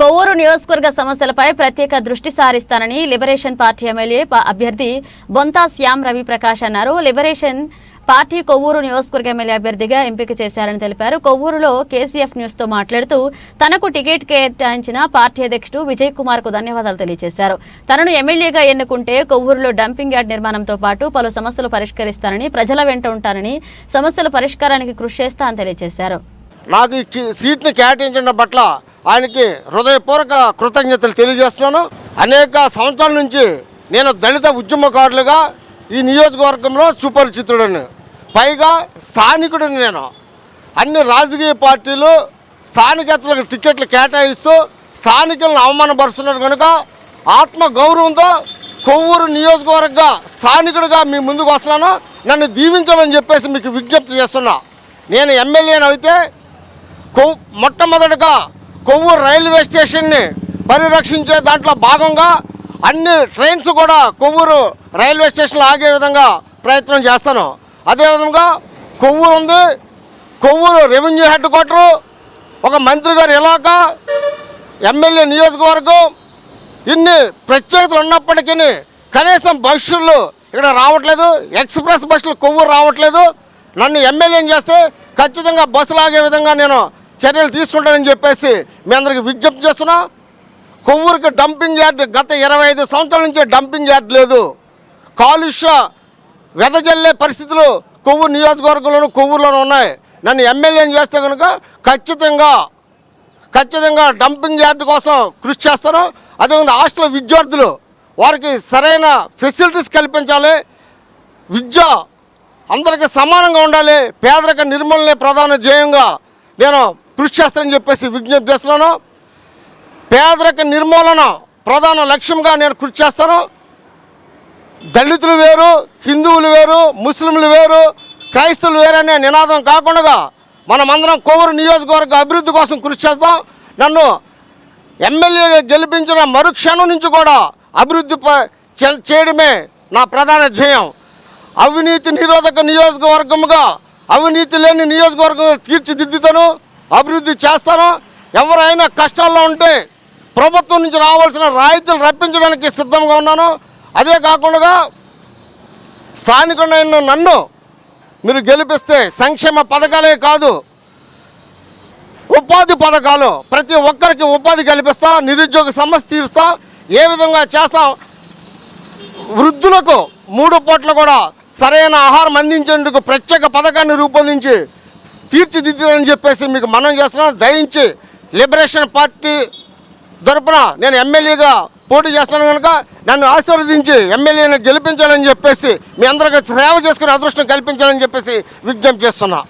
కొవ్వూరు నియోజకవర్గ సమస్యలపై ప్రత్యేక దృష్టి సారిస్తానని లిబరేషన్ పార్టీ ఎమ్మెల్యే అభ్యర్థి బొంతా శ్యామ్ రవి ప్రకాష్ అన్నారు. లిబరేషన్ పార్టీ కొవ్వూరు నియోజకవర్గ ఎమ్మెల్యే అభ్యర్థిగా ఎంపిక చేశారని తెలిపారు. కొవ్వూరులో కేసీఎఫ్ న్యూస్తో మాట్లాడుతూ తనకు టికెట్ కేటాయించిన పార్టీ అధ్యక్షుడు విజయ్ కుమార్కు ధన్యవాదాలు తెలియజేశారు. తనను ఎమ్మెల్యేగా ఎన్నుకుంటే కొవ్వూరులో డంపింగ్ యార్డ్ నిర్మాణంతో పాటు పలు సమస్యలు పరిష్కరిస్తానని ప్రజల వెంట ఉంటానని సమస్యల పరిష్కారానికి కృషి చేస్తానని తెలియజేశారు. నాకు సీట్ని పట్ల ఆయనకి హృదయపూర్వక కృతజ్ఞతలు తెలియజేస్తున్నాను. అనేక సంవత్సరాల నుంచి నేను దళిత ఉద్యమకారులుగా ఈ నియోజకవర్గంలో సుపరిచితుడను. పైగా స్థానికుడిని నేను. అన్ని రాజకీయ పార్టీలు స్థానికేతలకు టికెట్లు కేటాయిస్తూ స్థానికులను అవమానపరుస్తున్నారు కనుక ఆత్మ గౌరవంతో కొవ్వూరు నియోజకవర్గ స్థానికుడిగా మీ ముందుకు వస్తున్నాను. నన్ను దీవించమని చెప్పేసి మీకు విజ్ఞప్తి చేస్తున్నా. నేను ఎమ్మెల్యేనైతే అయితే కొవ్వు మొట్టమొదటిగా కొవ్వూరు రైల్వే స్టేషన్ని పరిరక్షించే దాంట్లో భాగంగా అన్ని ట్రైన్స్ కూడా కొవ్వూరు రైల్వే స్టేషన్లో ఆగే విధంగా ప్రయత్నం చేస్తాను. అదేవిధంగా కొవ్వూరు ఉంది. కొవ్వూరు రెవెన్యూ హెడ్ క్వార్టరు ఒక మంత్రి గారి ఇలాకా ఎమ్మెల్యే నియోజకవర్గం ఇన్ని ప్రత్యేకతలు ఉన్నప్పటికీ కనీసం బస్సులు ఇక్కడ రావట్లేదు. ఎక్స్ప్రెస్ బస్సులు కొవ్వూరు రావట్లేదు. నన్ను ఎమ్మెల్యేని చేస్తే ఖచ్చితంగా బస్సులు ఆగే విధంగా నేను చర్యలు తీసుకుంటానని చెప్పేసి మీ అందరికి విజ్ఞప్తి చేస్తున్నాం. కొవ్వూరుకి డంపింగ్ యార్డ్ గత ఇరవై ఐదు సంవత్సరాల నుంచి డంపింగ్ యార్డ్ లేదు. కాలుష్య వెదజల్లే పరిస్థితులు కొవ్వూరు నియోజకవర్గంలోనూ కొవ్వూరులోనూ ఉన్నాయి. నన్ను ఎమ్మెల్యేని చేస్తే కనుక ఖచ్చితంగా ఖచ్చితంగా డంపింగ్ యార్డ్ కోసం కృషి చేస్తాను. అదేవిధంగా హాస్టల్ విద్యార్థులు వారికి సరైన ఫెసిలిటీస్ కల్పించాలి. విద్య అందరికీ సమానంగా ఉండాలి. పేదరిక నిర్మూలనే ప్రధాన ధ్యేయంగా నేను కృషి చేస్తానని చెప్పేసి విజ్ఞప్తి చేస్తున్నాను. పేదరిక నిర్మూలన ప్రధాన లక్ష్యంగా నేను కృషి చేస్తాను. దళితులు వేరు హిందువులు వేరు ముస్లింలు వేరు క్రైస్తవులు వేరనే నినాదం కాకుండా మనమందరం కొవ్వూరు నియోజకవర్గ అభివృద్ధి కోసం కృషి చేస్తాం. నన్ను ఎమ్మెల్యేగా గెలిపించిన మరుక్షణం నుంచి కూడా అభివృద్ధి ప- చేయడమే నా ప్రధాన ధ్యేయం. అవినీతి నిరోధక నియోజకవర్గముగా అవినీతి లేని నియోజకవర్గంగా తీర్చిదిద్దుతాను. అభివృద్ధి చేస్తాను ఎవరైనా కష్టాల్లో ఉంటే ప్రభుత్వం నుంచి రావాల్సిన రాయితీలు రప్పించడానికి సిద్ధంగా ఉన్నాను. అదే కాకుండా స్థానికుడైన నన్ను మీరు గెలిపిస్తే సంక్షేమ పథకాలే కాదు ఉపాధి పథకాలు. ప్రతి ఒక్కరికి ఉపాధి కల్పిస్తా నిరుద్యోగ సమస్య తీరుస్తా ఏ విధంగా చేస్తాం వృద్ధులకు మూడు పూట్ల కూడా సరైన ఆహారం అందించేందుకు ప్రత్యేక పథకాన్ని రూపొందించి తీర్చిదిద్దాలని చెప్పేసి మీకు మనం చేస్తున్నాను దయించి లిబరేషన్ పార్టీ తరపున నేను ఎమ్మెల్యేగా పోటీ చేస్తున్నాను కనుక నన్ను ఆశీర్వదించి ఎమ్మెల్యేని గెలిపించాలని చెప్పేసి మీ అందరికీ సేవ చేసుకునే అదృష్టం కల్పించాలని చెప్పేసి విజ్ఞప్తి చేస్తున్నా.